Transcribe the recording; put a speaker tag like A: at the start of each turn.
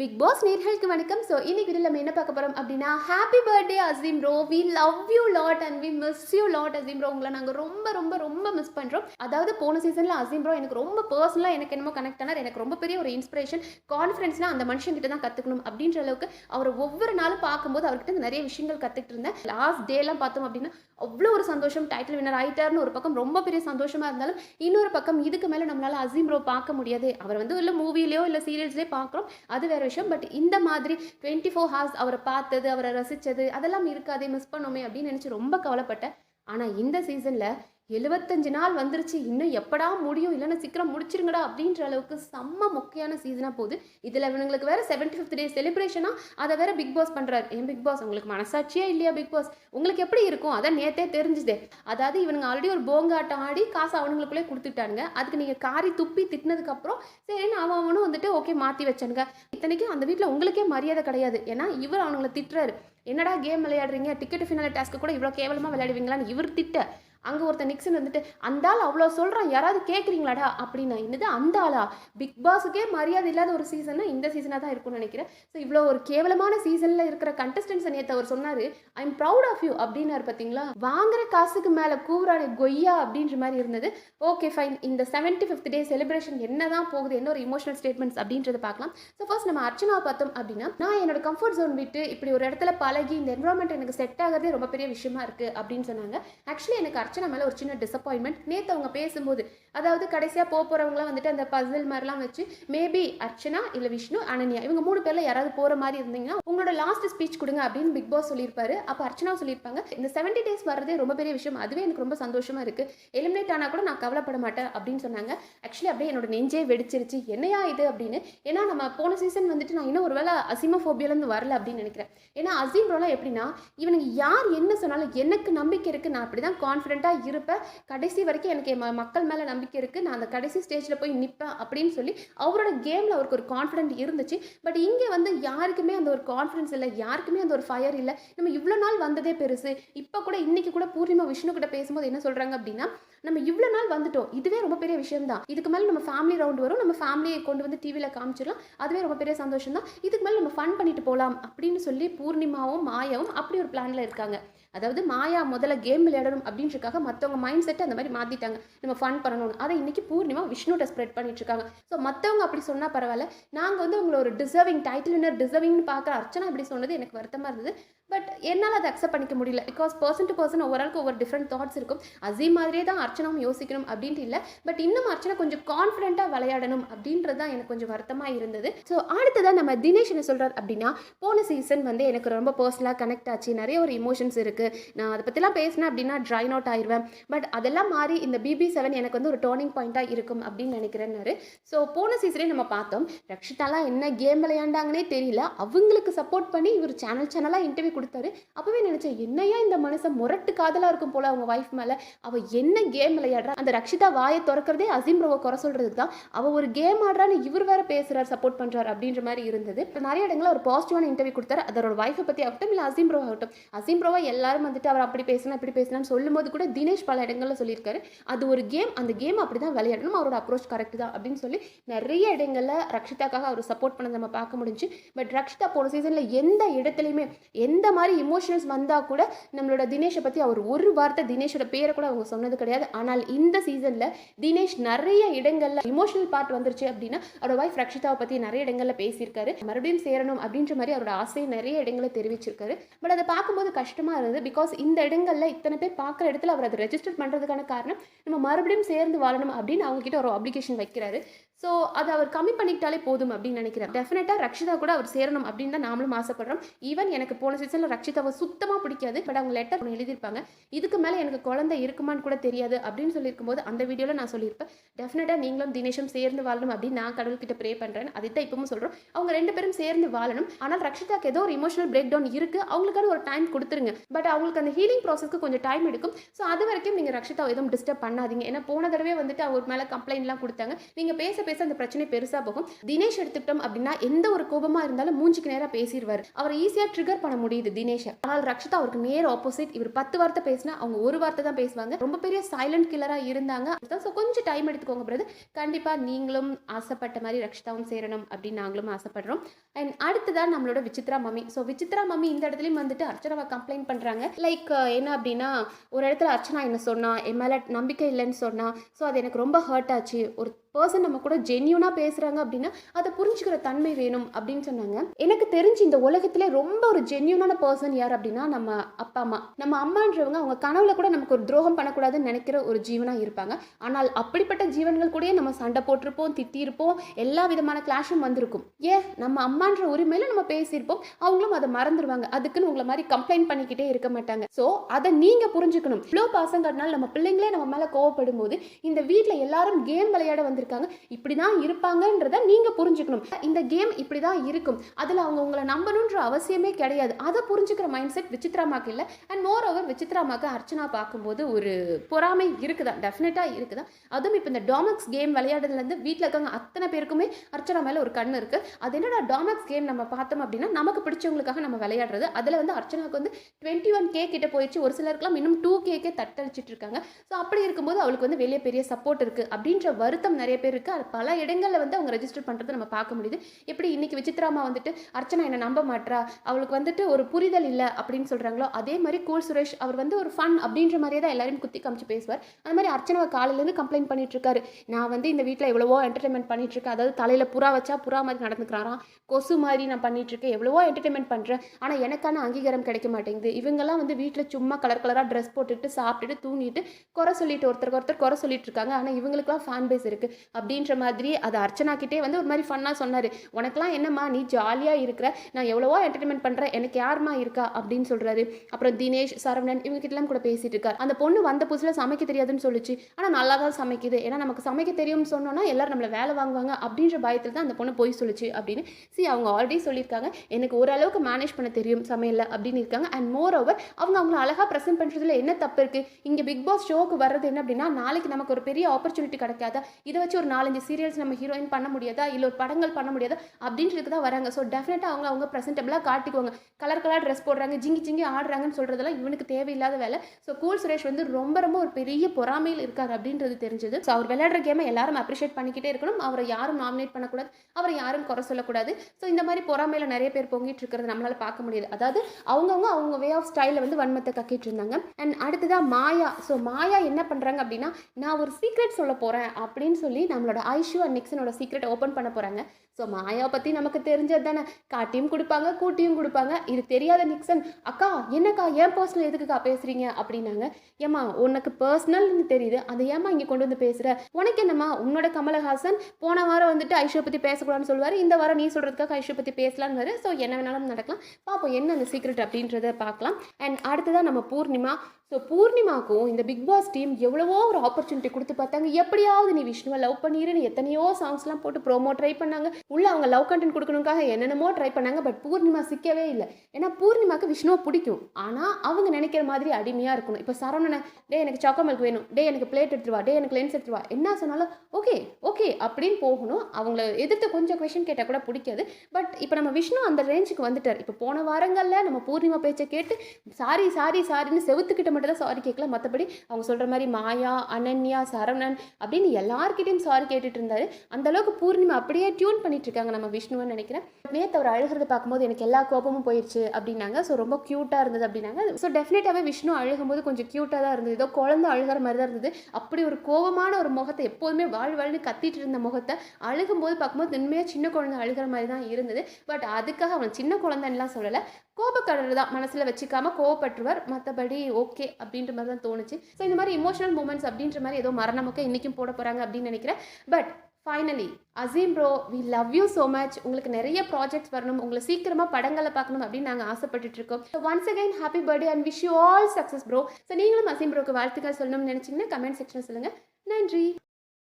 A: Big pass நேர்களுக்கு வணக்கம். So இன்னைக்கு வீடியோ நம்ம என்ன பார்க்க போகிறோம் அப்படின்னா happy birthday Azeem bro we love you lot and we miss you lot Azeem bro உங்களை நாங்கள் ரொம்ப ரொம்ப ரொம்ப மிஸ் பண்ணுறோம் அதாவது போன சீசனில் அசீம் ப்ரோ எனக்கு ரொம்ப பர்சனலாக எனக்கு என்னமோ கனெக்ட் ஆனார். எனக்கு ரொம்ப பெரிய ஒரு இன்ஸ்பிரேஷன் கான்ஃபிடன்ஸ்னால் அந்த மனுஷன் கிட்ட தான் கற்றுக்கணும் அப்படின்ற அளவுக்கு அவர் ஒவ்வொரு நாளும் பார்க்கும்போது அவர்கிட்ட நிறைய விஷயங்கள் கற்றுக்கிட்டு இருந்தேன். லாஸ்ட் டேலாம் பார்த்தோம் அப்படின்னா அவ்வளோ ஒரு சந்தோஷம். டைட்டில் வின்னர் ஆகிட்டார்னு ஒரு பக்கம் ரொம்ப பெரிய சந்தோஷமாக இருந்தாலும் இன்னொரு பக்கம் இதுக்கு மேலே நம்மளால் அசீம் ப்ரோ பார்க்க முடியாது. அவர் வந்து இல்லை மூவிலேயோ இல்லை சீரியல்ஸ்லேயோ பார்க்குறோம். அது வேற விஷயம் பட் இந்த மாதிரி டுவெண்ட்டி ஃபோர் ஹார்ஸ் அவரை பார்த்தது அவரை ரசித்தது அதெல்லாம் இருக்காதே மிஸ் பண்ணோமே அப்படின்னு நினச்சி ரொம்ப கவலைப்பட்டேன். ஆனால் இந்த சீசனில் எழுபத்தஞ்சு நாள் வந்துருச்சு. இன்னும் எப்படா முடியும்? இல்லைன்னா சீக்கிரம் முடிச்சிருங்கடா அப்படின்ற அளவுக்கு செம்ம மொக்கையான சீசனாக போகுது. இதில் இவங்களுக்கு வேறு செவன்டி ஃபிஃப்த் டே செலிப்ரேஷனாக அதை வேறு பிக் பாஸ் பண்ணுறாரு ஏன் பிக் பாஸ் உங்களுக்கு மனசாட்சியே இல்லையா பிக் பாஸ் உங்களுக்கு எப்படி இருக்கும்? அதான் நேத்தே தெரிஞ்சுதே. அதாவது இவனுங்க ஆல்ரெடி ஒரு போங்காட்டம் ஆடி காசு அவனுங்களுக்குள்ளே கொடுத்துட்டானுங்க. அதுக்கு நீங்கள் காரி துப்பி திட்டினதுக்கப்புறம் சரின்னு அவன் அவனும் வந்துட்டு ஓகே மாற்றி வச்சானுங்க. இத்தனைக்கும் அந்த வீட்டில் உங்களுக்கே மரியாதை கிடையாது. ஏன்னா இவர் அவனுங்களை திட்டுறாரு. என்னடா கேம் விளையாடுறீங்க? டிக்கெட் ஃபினால டாஸ்க்கு கூட இவ்வளோ கேவலமாக விளையாடுவீங்களான்னு இவர் திட்ட. அங்கே ஒருத்தன் நிக்சன் வந்துட்டு அந்த ஆள் அவ்வளோ சொல்கிறான் யாராவது கேட்குறீங்களாடா அப்படின்னா. என்னது அந்த ஆளா? பிக் பாஸுக்கே மரியாதை இல்லாத ஒரு சீசன்னா இந்த சீசனாக தான் இருக்கும்னு நினைக்கிறேன். ஸோ இவ்வளோ ஒரு கேவலமான சீசனில் இருக்கிற கண்டஸ்டன்ஸை நேற்று அவர் சொன்னார் I am proud of you அப்படின்னாரு பார்த்தீங்களா வாங்குற காசுக்கு மேலே கூறானே கொய்யா அப்படின்ற மாதிரி இருந்தது. ஓகே ஃபைன் இந்த செவன்டி ஃபிஃப்த் டே செலிப்ரேஷன் என்ன தான் போகுது என்ன ஒரு இமோஷனல் ஸ்டேட்மெண்ட்ஸ் அப்படின்றத பார்க்கலாம். ஸோ ஃபர்ஸ்ட் நம்ம அர்ச்சனா பார்த்தோம் அப்படின்னா நான் என்னோட கம்ஃபர்ட் ஜோன் விட்டு இப்படி ஒரு இடத்துல பழகி இந்த என்வரான்மெண்ட் எனக்கு செட் ஆகிறதே ரொம்ப பெரிய விஷயமா இருக்குது அப்படின்னு சொன்னாங்க. ஆக்சுவலி எனக்கு அர்ச்சனா மேலே ஒரு சின்ன டிசப்பாயின்மெண்ட் நேற்று அவங்க பேசும்போது அதாவது கடைசியாக போக போகிறவங்களாம் வந்துட்டு அந்த பசில் மாதிரிலாம் வச்சு மேபி அர்ச்சனா இல்லை விஷ்ணு அனன்யா இவங்க மூணு பேரில் யாராவது போகிற மாதிரி இருந்தீங்கன்னா உங்களோட லாஸ்ட் ஸ்பீச் கொடுங்க அப்படின்னு பிக் பாஸ் சொல்லியிருப்பாரு. அப்போ அர்ச்சனா சொல்லியிருப்பாங்க இந்த செவன்டி டேஸ் வர்றதே ரொம்ப பெரிய விஷயம். அதுவே எனக்கு ரொம்ப சந்தோஷமாக இருக்குது எலிமினேட் ஆனால் கூட நான் கவலைப்பட மாட்டேன் அப்படின்னு சொன்னாங்க. ஆக்சுவலி அப்படியே என்னோட நெஞ்சே வெடிச்சிருச்சு. என்னையா இது அப்படின்னு. ஏன்னா நம்ம போன சீசன் வந்துட்டு நான் இன்னும் ஒருவேளை அசிமோஃபோபியாலேருந்து வரல அப்படின்னு நினைக்கிறேன். ஏன்னா அசீம் எப்படின்னா இவனுக்கு யார் என்ன சொன்னாலும் எனக்கு நம்பிக்கை இருக்குது நான் அப்படி தான் கான்ஃபிடென்ட்டாக இருப்பேன். கடைசி வரைக்கும் எனக்கு மக்கள் மேலே நம்பிக்கை இருக்குது நான் அந்த கடைசி ஸ்டேஜில் போய் நிற்பேன் அப்படின்னு சொல்லி அவரோட கேமில் அவருக்கு ஒரு கான்ஃபிடென்ட் இருந்துச்சு. பட் இங்கே வந்து யாருக்குமே அந்த ஒரு கான்ஃபிடன்ஸ் இல்லை. யாருக்குமே அந்த ஒரு ஃபயர் இல்லை. நம்ம இவ்வளோ நாள் வந்ததே பெருசு. இப்போ கூட இன்னைக்கு கூட பூர்ணிமா விஷ்ணு கிட்ட பேசும்போது என்ன சொல்கிறாங்க அப்படின்னா நம்ம இவ்வளோ நாள் வந்துட்டோம். இதுவே ரொம்ப பெரிய விஷயம் தான் இதுக்கு மேலே நம்ம ஃபேமிலி ரவுண்ட் வரும். நம்ம ஃபேமிலியை கொண்டு வந்து டிவியில் காமிச்சிடலாம். அதுவே ரொம்ப பெரிய சந்தோஷம் தான் இதுக்கு மேலே நம்ம ஃபன் பண்ணிட்டு போகலாம் அப்படின்னு சொல்லி பூர்ணிமாவும் மாயாவும் அப்படி ஒரு பிளானில் இருக்காங்க. அதாவது மாயா முதல்ல கேம் விளையாடணும் அப்படின்றக்காக மற்றவங்க மைண்ட் செட்டை அந்த மாதிரி மாற்றிட்டாங்க நம்ம ஃபன் பண்ணணும்னு. அதை இன்னைக்கு பூர்ணிமா விஷ்ணுட்ட ஸ்ப்ரெட் பண்ணிட்டு இருக்காங்க. ஸோ மற்றவங்க அப்படி சொன்னால் பரவாயில்ல. நாங்கள் வந்து உங்களை ஒரு டிசர்விங் டைட்டில் வின்னர் டிசர்விங்னு பார்க்குற அர்ச்சனா அப்படி சொன்னது எனக்கு வருத்தமாக இருந்தது. பட் என்னால் அதை அக்செப்ட் பண்ணிக்க முடியல. பிகாஸ் பர்சன் டு பர்சன் ஒவ்வொரு ஒவ்வொரு டிஃப்ரெண்ட் தாட்ஸ் இருக்கும். அசீம் மாதிரியே தான் அர்ச்சனாவும் யோசிக்கணும் அப்படின்ட்டு இல்லை. பட் இன்னும் அர்ச்சனா கொஞ்சம் கான்ஃபிடென்ட்டாக விளையாடணும் அப்படின்றது தான் எனக்கு கொஞ்சம் வருத்தமாக இருந்தது. ஸோ அடுத்ததான் நம்ம தினேஷ் என்ன சொல்கிறார் அப்படின்னா போன சீசன் வந்து எனக்கு ரொம்ப பர்சனலாக கனெக்ட் ஆச்சு. நிறைய ஒரு இமோஷன்ஸ் இருக்குது நான் அதை பற்றிலாம் பேசினேன் அப்படின்னா ட்ரைன் அவுட் ஆயிடுவேன் பட் அதெல்லாம் மாறி இந்த பிபி செவன் எனக்கு வந்து ஒரு டேர்னிங் பாயிண்ட்டாக இருக்கும் அப்படின்னு நினைக்கிறேன்னாரு ஸோ போன சீசனே நம்ம பார்த்தோம். ரக்ஷிதாலாம் என்ன கேம் விளையாண்டாங்கன்னே தெரியல. அவங்களுக்கு சப்போர்ட் பண்ணி இவர் சேனல் சேனலாக இன்டர்வியூ கொடுத்தாரு. அப்போவே நினச்சேன் என்னையா இந்த மனுஷன் முரட்டு காதலாக இருக்கும் போல அவங்க ஒய்ஃப் மேலே? அவள் என்ன கேம் விளையாடுறா? அந்த ரக்ஷிதா வாயை திறக்கிறதே அசீம் ரோவை குறை சொல்கிறதுக்கு தான். அவள் ஒரு கேம் ஆடுறான்னு இவர் வேற பேசுகிறார் சப்போர்ட் பண்ணுறாரு அப்படின்ற மாதிரி இருந்தது. இப்போ நிறைய இடங்களில் ஒரு பாசிட்டிவான இன்டர்வியூ கொடுத்தாரு. அதோட ஒய்ஃபை பற்றி ஆகட்டும் இல்லை அசீம் ப்ரோ ஆகட்டும். அசீம் ப்ரோவை எல்லாரும் வந்துட்டு அவர் அப்படி பேசினா இப்படி பேசினான்னு சொல்லும்போது கூட தினேஷ் பல இடங்களில் சொல்லியிருக்காரு. அது ஒரு கேம் அந்த கேம் அப்படி தான் விளையாடணும். அவரோட அப்ரோச் கரெக்ட் தான் அப்படின்னு சொல்லி நிறைய இடங்களில் ரக்ஷிதாக்காக அவர் சப்போர்ட் பண்ணதை நம்ம பார்க்க முடிஞ்சு. பட் ரக்ஷிதா போன சீசனில் எந்த இடத்துலையுமே எந்த மாதிரி இமோஷனல்ஸ் வந்தால் கூட நம்மளோட தினேஷை பற்றி அவர் ஒரு வார்த்தை தினேஷோட பேரை கூட அவங்க சொன்னது கிடையாது. ஆனால் இந்த சீசனில் தினேஷ் நிறைய இடங்களில் இமோஷனல் பார்ட் வந்துருச்சு அப்படின்னா அவரோட ஒய்ஃப் ரக்ஷிதாவை பற்றி நிறைய இடங்களில் பேசியிருக்காரு. மறுபடியும் சேரணும் அப்படின்ற மாதிரி அவரோட ஆசையை நிறைய இடங்களில் தெரிவிச்சிருக்காரு. பட் அதை பார்க்கும்போது கஷ்டமாக இருந்தது பிகாஸ் இந்த இடங்களில் இத்தனை பேர் பார்க்குற இடத்துல அவர் அதை ரெஜிஸ்டர் பண்ணுறதுக்கான காரணம் நம்ம மறுபடியும் சேர்ந்து வாழணும் அப்படின்னு அவங்க கிட்ட ஒரு அப்ளிகேஷன் வைக்கிறாரு. ஸோ அதை அவர் கம்மி பண்ணிக்கிட்டாலே போதும் அப்படின்னு நினைக்கிறேன். டெஃபினட்டாக ரக்ஷிதா கூட அவர் சேரணும் அப்படின்னு தான் நாமளும் ஆசைப்படுறோம். ஈவன் எனக்கு போன சீசனில் ரக்ஷிதாவை சுத்தமாக பிடிக்காது பட் அவங்க லெட்டர் ஒன்று எழுதியிருப்பாங்க. இதுக்கு மேலே எனக்கு குழந்தை இருக்குமான்னு கூட தெரியாது அப்படின்னு சொல்லியிருக்கும் போது அந்த வீடியோவில் நான் சொல்லியிருப்பேன். டெஃபினட்டாக நீங்களும் தினேஷும் சேர்ந்து வாழணும் அப்படின்னு நான் கடவுள்கிட்ட ப்ரே பண்ணுறேன் அதை தான் இப்பவும் சொல்கிறோம் அவங்க ரெண்டு பேரும் சேர்ந்து வாழணும். ஆனால் ரக்ஷிதாக்கு ஏதோ ஒரு இமோஷனல் பிரேக் டவுன் இருக்குது அவங்களுக்கான ஒரு டைம் கொடுத்துருங்க. பட் அவங்களுக்கு அந்த ஹீலிங் ப்ராசஸ்க்கு கொஞ்சம் டைம் எடுக்கும். ஸோ அது வரைக்கும் நீங்கள் ரக்ஷிதா எதுவும் டிஸ்டர்ப் பண்ணாதீங்க. ஏன்னா போன தடவை வந்துட்டு அவர் மேலே கம்ப்ளைண்ட்லாம் கொடுத்தாங்க. நீங்கள் பேச பேச அந்த பிரச்சனை பெருசா போகும். தினேஷ் எடுத்துக்கிட்டோம் அப்படின்னா எந்த ஒரு கோபமா இருந்தாலும் மூஞ்சிக்கு நேரம் பேசிடுவார். அவர் ஈஸியா ட்ரிகர் பண்ண முடியுது தினேஷ். ஆனால் ரக்ஷிதா அவருக்கு நேர் ஆப்போசிட் இவர் பத்து வார்த்தை பேசினா அவங்க ஒரு வார்த்தை தான் பேசுவாங்க. ரொம்ப பெரிய சைலண்ட் கில்லரா இருந்தாங்க. ஸோ கொஞ்சம் டைம் எடுத்துக்கோங்க பிரதர் கண்டிப்பா நீங்களும் ஆசைப்பட்ட மாதிரி ரக்ஷிதாவும் சேரணும் அப்படின்னு நாங்களும் ஆசைப்படுறோம். அண்ட் அடுத்ததான் நம்மளோட Vichitra mummy so Vichitra mummy இந்த இடத்துலையும் வந்துட்டு அர்ச்சனாவை கம்ப்ளைண்ட் பண்ணுறாங்க லைக் என்ன அப்படின்னா ஒரு இடத்துல அர்ச்சனா என்ன சொன்னா என் மேலே நம்பிக்கை இல்லைன்னு சொன்னா ஸோ அது எனக்கு ரொம்ப ஹர்ட் ஆச்சு. ஒரு பர்சன் நம்ம கூட ஜென்யூனாக பேசுகிறாங்க அப்படின்னா அதை புரிஞ்சுக்கிற தன்மை வேணும் அப்படின்னு சொன்னாங்க. எனக்கு தெரிஞ்சு இந்த உலகத்திலே ரொம்ப ஒரு ஜென்யூனான பர்சன் யார் அப்படின்னா நம்ம அப்பா அம்மா. நம்ம அம்மான்றவங்க அவங்க கனவுல கூட நமக்கு ஒரு துரோகம் பண்ணக்கூடாதுன்னு நினைக்கிற ஒரு ஜீவனாக இருப்பாங்க. ஆனால் அப்படிப்பட்ட ஜீவன்கள் கூடயே நம்ம சண்டை போட்டிருப்போம் திட்டியிருப்போம் எல்லா விதமான கிளாஷும் வந்திருக்கும். ஏ நம்ம அம்மான்ற உரிமையில் நம்ம பேசியிருப்போம் அவங்களும் அதை மறந்துடுவாங்க அதுக்குன்னு உங்களை மாதிரி கம்ப்ளைண்ட் பண்ணிக்கிட்டே இருக்க மாட்டாங்க. ஸோ அதை நீங்கள் புரிஞ்சுக்கணும். இவ்வளோ பாசங்கிறதுனால நம்ம பிள்ளைங்களே நம்ம மேலே கோவப்படும் போது இந்த வீட்டில் எல்லாரும் கேம் விளையாட இருக்காங்க. இப்படி தான் இருப்பாங்கன்றத நீங்கள் புரிஞ்சுக்கணும். இந்த கேம் இப்படி தான் இருக்கும். அதில் அவங்க உங்களை நம்பணுன்ற அவசியமே கிடையாது. அதை புரிஞ்சுக்கிற மைண்ட் செட் விசித்ராமாக்கு இல்லை. அண்ட் மோர் ஓவர் விசித்ராமாக்கு அர்ச்சனா பார்க்கும்போது ஒரு பொறாமை இருக்குதா? டெஃபினட்டாக இருக்குதான் அதுவும் இப்போ இந்த டாமக்ஸ் கேம் விளையாடுறதுலேருந்து வீட்டில் இருக்காங்க அத்தனை பேருக்குமே அர்ச்சனா மேலே ஒரு கண் இருக்குது அது என்னடா டாமக்ஸ் கேம் நம்ம பார்த்தோம் அப்படின்னா நமக்கு பிடிச்சவங்களுக்காக நம்ம விளையாடுறது. அதில் வந்து அர்ச்சனாவுக்கு வந்து டுவெண்ட்டி ஒன் கே கிட்ட போயிடுச்சு. ஒரு சிலருக்குலாம் இன்னும் டூ கேக்கே தட்டழிச்சிட்டு இருக்காங்க. ஸோ அப்படி இருக்கும்போது அவளுக்கு வந்து வெளியே பெரிய சப்போர்ட் இருக்குது அப்படின்ற வருத்தம் நிறைய நிறைய பேர் இருக்குது அது பல இடங்களில் வந்து அவங்க ரெஜிஸ்டர் பண்ணுறதை நம்ம பார்க்க முடியுது. எப்படி இன்றைக்கி விசித்ராமா வந்துட்டு அர்ச்சனா என்னை நம்ப மாட்டா அவளுக்கு வந்துட்டு ஒரு புரிதல் இல்லை அப்படின்னு சொல்கிறாங்களோ அதே மாதிரி கூல் சுரேஷ் அவர் வந்து ஒரு ஃபன் அப்படின்ற மாதிரியே தான் எல்லாரையும் குத்தி காமிச்சு பேசுவார். அந்த மாதிரி அர்ச்சனாவை காலையிலேருந்து கம்ப்ளைண்ட் பண்ணிட்டு இருக்காரு நான் வந்து இந்த வீட்டில் எவ்வளவோ என்டர்டைன்மெண்ட் பண்ணிட்டு இருக்கேன் அதாவது தலையில் புறா வச்சா புறா மாதிரி நடந்துக்கிறாராம். கொசு மாதிரி நான் பண்ணிட்டு இருக்கேன் எவ்வளவோ என்டர்டைன்மெண்ட் பண்ணுறேன் ஆனால் எனக்கான அங்கீகாரம் கிடைக்க மாட்டேங்குது. இவங்கெல்லாம் வந்து வீட்டில் சும்மா கலர் கலராக ட்ரெஸ் போட்டுட்டு சாப்பிட்டுட்டு தூங்கிட்டு குறை சொல்லிட்டு ஒருத்தருக்கு ஒருத்தர் குறை சொல்லிட்டு இருக்காங்க ஆனால் இவங்களுக்குலாம் ஃபேன் பேஸ் இருக்குது அப்படின்ற மாதிரி அதை அர்ச்சனாக்கிட்டே வந்து ஒரு மாதிரி ஃபன்னாக சொன்னார். உனக்கெலாம் என்னம்மா நீ ஜாலியாக இருக்கிற? நான் எவ்வளவோ என்டர்டைன்மெண்ட் பண்ணுறேன் எனக்கு யாருமா இருக்கா? அப்படின்னு சொல்கிறாரு அப்புறம் தினேஷ் சரவணன் இவங்ககிட்டலாம் கூட பேசிகிட்டு இருக்கார். அந்த பொண்ணு வந்த புதுசில் சமைக்க தெரியாதுன்னு சொல்லுச்சு. ஆனால் நல்லா தான் சமைக்குது. ஏன்னா நமக்கு சமைக்க தெரியும்னு சொன்னோன்னா எல்லோரும் நம்மளை வேலை வாங்குவாங்க அப்படின்ற பயத்தில் தான் அந்த பொண்ணு போய் சொல்லுச்சு அப்படின்னு சி அவங்க ஆல்ரெடி சொல்லியிருக்காங்க. எனக்கு ஓரளவுக்கு மேனேஜ் பண்ண தெரியும் சமையலில் அப்படின்னு இருக்காங்க. அண்ட் மோர் ஓவர் அவங்க அவங்கள அழகாக ப்ரெசென்ட் பண்ணுறதுல என்ன தப்பு இருக்குது இங்கே பிக் பாஸ் ஷோக்கு வர்றது என்ன அப்படின்னா நாளைக்கு நமக்கு ஒரு பெரிய ஆப்பர்ச்சுனிட்டி கிடைக்காதா? இதை வச்சு ஒரு நாலஞ்சு சீரியல்ஸ் நம்ம ஹீரோயின் பண்ண முடியாதா? இல்லை ஒரு படங்கள் பண்ண முடியாதா? அப்படின்றதுக்கு தான் வராங்க. ஸோ டெஃபினட்டாக அவங்க அவங்க ப்ரெசென்டபிளாக காட்டிக்குவாங்க. கலர் கலர் ட்ரெஸ் போடுறாங்க ஜிங்கி ஜிங்கி ஆடுறாங்கன்னு சொல்கிறதெல்லாம் இவனுக்கு தேவையில்லாத வேலை. ஸோ கூல் சுரேஷ் வந்து ரொம்ப ரொம்ப ஒரு பெரிய பொறாமையில் இருக்கார் அப்படின்றது தெரிஞ்சது. ஸோ அவர் விளையாடுற கேமை எல்லாரும் அப்ரிஷியேட் பண்ணிக்கிட்டே இருக்கணும். அவரை யாரும் நாமினேட் பண்ணக்கூடாது. அவரை யாரும் குறை சொல்லக்கூடாது. ஸோ இந்த மாதிரி பொறாமையில் நிறைய பேர் பொங்கிட்டு இருக்கிறது நம்மளால் பார்க்க முடியாது. அதாவது அவங்கவுங்க அவங்க வே ஆஃப் ஸ்டைலில் வந்து வன்மத்தை கக்கிட்டு இருந்தாங்க. அண்ட் அடுத்ததாக மாயா. ஸோ மாயா என்ன பண்ணுறாங்க அப்படின்னா நான் ஒரு சீக்ரெட் சொல்ல போகிறேன் அப்படின்னு சொல்லி நம்மளோட ஐஷு அண்ட் நிக்சனோட சீக்ரெட் ஓப்பன் பண்ண போகிறாங்க ஸோ மாயா பற்றி நமக்கு தெரிஞ்சது தானே? காட்டியும் கொடுப்பாங்க கூட்டியும் கொடுப்பாங்க. இது தெரியாத நிக்சன் அக்கா என்னக்கா ஏன் பர்சனல் எதுக்குக்கா பேசுகிறீங்க அப்படின்னாங்க. ஏம்மா உனக்கு பர்சனல்னு தெரியுது. அதை ஏம்மா இங்கே கொண்டு வந்து பேசுகிற உனக்கு என்னம்மா? உன்னோட கமலஹாசன் போன வாரம் வந்துட்டு ஐஷோ பற்றி பேசக்கூடாதுன்னு சொல்லுவார். இந்த வாரம் நீ சொல்கிறதுக்காக ஐஷோ பற்றி பேசலான்னு வரு. ஸோ என்ன வேணாலும் நடக்கலாம். பார்ப்போம் என்ன அந்த சீக்ரெட் அப்படின்றத பார்க்கலாம். அண்ட் அடுத்ததாக நம்ம பூர்ணிமா. ஸோ பூர்ணிமாக்கும் இந்த பிக் பாஸ் டீம் எவ்வளவோ ஒரு ஆப்பர்ச்சுனிட்டி கொடுத்து பார்த்தாங்க. எப்படியாவது நீ விஷ்ணுவை லவ் பண்ணிருன்னு எத்தனையோ சாங்ஸ்லாம் போட்டு ப்ரோமோ ட்ரை பண்ணாங்க. உள்ளே அவங்க லவ் கண்டென்ட் கொடுக்கணுக்காக என்னென்னமோ ட்ரை பண்ணாங்க பட் பூர்ணிமா சிக்கவே இல்லை. ஏன்னா பூர்ணிமாக்கு விஷ்ணுவை பிடிக்கும். ஆனால் அவங்க நினைக்கிற மாதிரி அடிமையாக இருக்கணும். இப்போ சரவணனை டே எனக்கு சாக்கோ மில்க் வேணும். டே எனக்கு பிளேட் எடுத்துருவா டே எனக்கு லென்ஸ் எடுத்துருவா என்ன சொன்னாலும் ஓகே ஓகே அப்படின்னு போகணும். அவங்கள எதிர்த்து கொஞ்சம் கொஷின் கேட்டால் கூட பிடிக்காது. பட் இப்போ நம்ம விஷ்ணு அந்த ரேஞ்சுக்கு வந்துட்டார். இப்போ போன வாரங்களில் நம்ம பூர்ணிமா பேச்சை கேட்டு சாரி சாரி சாரின்னு செவுத்துக்கிட்ட மட்டும் தான் சாரி கேட்கல மற்றபடி அவங்க சொல்கிற மாதிரி மாயா அனன்யா சரவணன் அப்படின்னு எல்லாருக்கிட்டேயும் சாரி கேட்டுட்டு இருந்தார். அந்த அளவுக்கு பூர்ணிமா அப்படியே டியூன் பண்ணி பண்ணிட்டு இருக்காங்க நம்ம விஷ்ணுன்னு நினைக்கிறேன். நேற்று அவர் அழுகிறத பார்க்கும்போது எனக்கு எல்லா கோபமும் போயிடுச்சு அப்படின்னாங்க. ஸோ ரொம்ப க்யூட்டாக இருந்தது அப்படின்னாங்க. ஸோ டெஃபினட்டாகவே விஷ்ணு அழுகும்போது கொஞ்சம் க்யூட்டாக தான் இருந்தது. ஏதோ குழந்தை அழுகிற மாதிரி தான் இருந்தது. அப்படி ஒரு கோபமான ஒரு முகத்தை எப்போதுமே வாழ் வாழ்னு கத்திட்டு இருந்த முகத்தை அழுகும்போது பார்க்கும்போது உண்மையாக சின்ன குழந்தை அழுகிற மாதிரி தான் இருந்தது. பட் அதுக்காக அவன் சின்ன குழந்தைன்னுலாம் சொல்லலை. கோபக்கடல் தான் மனசில் வச்சுக்காம கோவப்பட்டுருவார். மற்றபடி ஓகே அப்படின்ற மாதிரி தான் தோணுச்சு. ஸோ இந்த மாதிரி இமோஷனல் மூமெண்ட்ஸ் அப்படின்ற மாதிரி ஏதோ மரணமுக்க இன்றைக்கும் போட போகிறாங்க அப்படின்னு நினைக்கிறேன். But finally Azeem bro we love you so much உங்களுக்கு நிறைய ப்ராஜெக்ட்ஸ் வரணும். உங்களை சீக்கிரமாக படங்களை பார்க்கணும் அப்படின்னு நாங்கள் ஆசைப்பட்டுட்டு இருக்கோம். So once again happy birthday and wish you all success bro so நீங்களும் அசீம் ப்ரோக்கு வாழ்த்துக்கள் சொல்லணும்னு நினச்சிங்கன்னா கமெண்ட் செக்ஷன் சொல்லுங்கள் நன்றி.